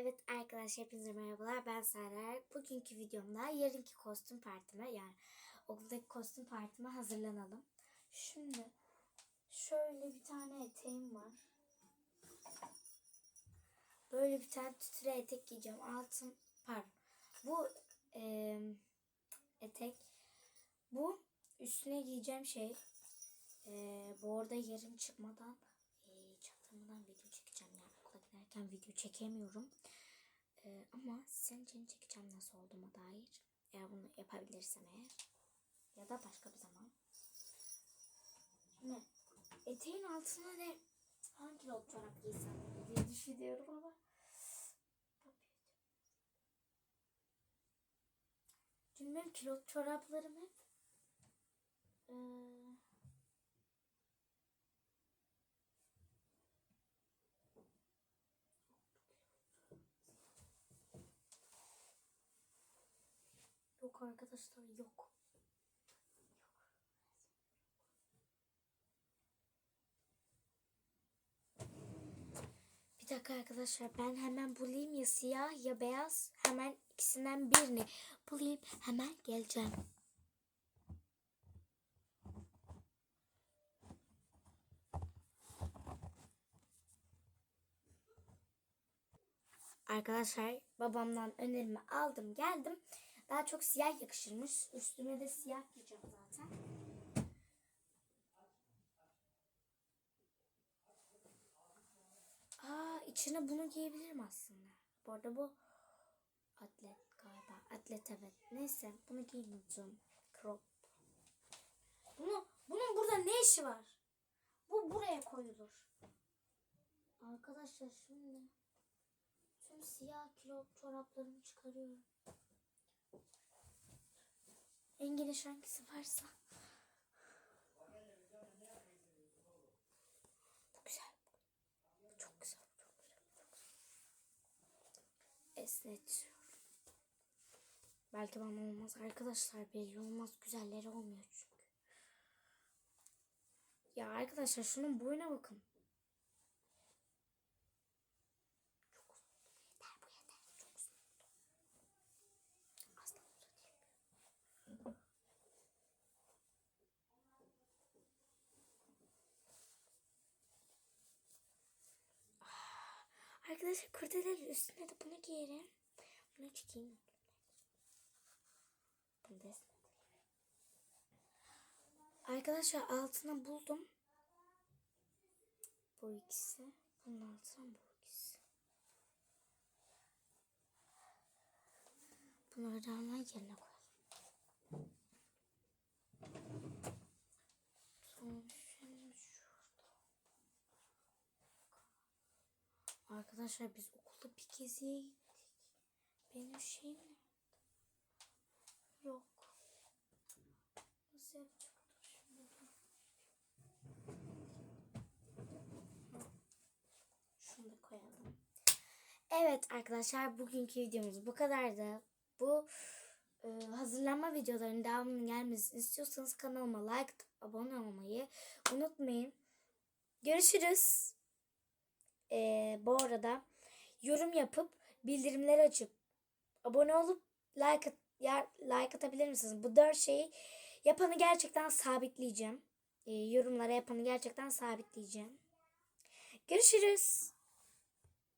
Evet arkadaşlar hepinize merhabalar ben Sara. Bugünkü videomda yarınki kostüm partime yani okuldaki kostüm partime hazırlanalım. Şimdi şöyle bir tane eteğim var. Böyle bir tane tütüre etek giyeceğim. Altın pardon. Bu eee, etek bu üstüne giyeceğim şey. Eee bu arada yarın çıkmadan eee çaktırmadan video giderken video çekemiyorum. Eee, ama senin için çekeceğim nasıl olduğuma dair. Eğer bunu yapabilirsem eğer. Ya da başka bir zaman. Şimdi eteğin altına ne hangi kilot çorap giysem diye düşünüyorum ama. Çünkü kilot çoraplarım hep Arkadaşlar yok. Bir dakika arkadaşlar ben hemen bulayım ya siyah ya beyaz. Hemen ikisinden birini bulayım hemen geleceğim. Arkadaşlar babamdan önerimi aldım geldim. Daha çok siyah yakışırmış. Üstüme de siyah giyeceğim zaten. Aa içine bunu giyebilirim aslında. Bu arada bu atlet galiba. Atlet evet. Neyse bunu giymeyeceğim. Crop. Bunu, bunun burada ne işi var? Bu buraya koyulur. Arkadaşlar şimdi tüm siyah kilo çoraplarımı çıkarıyorum. Geniş hangisi varsa. Bu güzel. Çok güzel. Çok güzel. Çok güzel. Esnetiyorum. Belki bana olmaz arkadaşlar belli olmaz. Güzelleri olmuyor çünkü. Ya arkadaşlar şunun boyuna bakın. Arkadaşlar kurdelerin üstüne de bunu giyerim. Bunu çıkayım. Arkadaşlar altına buldum. Bu ikisi. Bunun altına bu ikisi. Bunları da hemen yerine koyalım. Arkadaşlar biz okulda bir geziye gittik. Benim şeyim nerede? Yok. Nasıl yapacağım? Şimdi. Şunu da koyalım. Evet arkadaşlar bugünkü videomuz bu kadardı. Bu e, hazırlanma videolarının devamının gelmesini istiyorsanız kanalıma like abone olmayı unutmayın. Görüşürüz. Ee, bu arada yorum yapıp bildirimleri açıp abone olup like at, ya, like atabilir misiniz? Bu dört şeyi yapanı gerçekten sabitleyeceğim. Ee, yorumlara yapanı gerçekten sabitleyeceğim. Görüşürüz.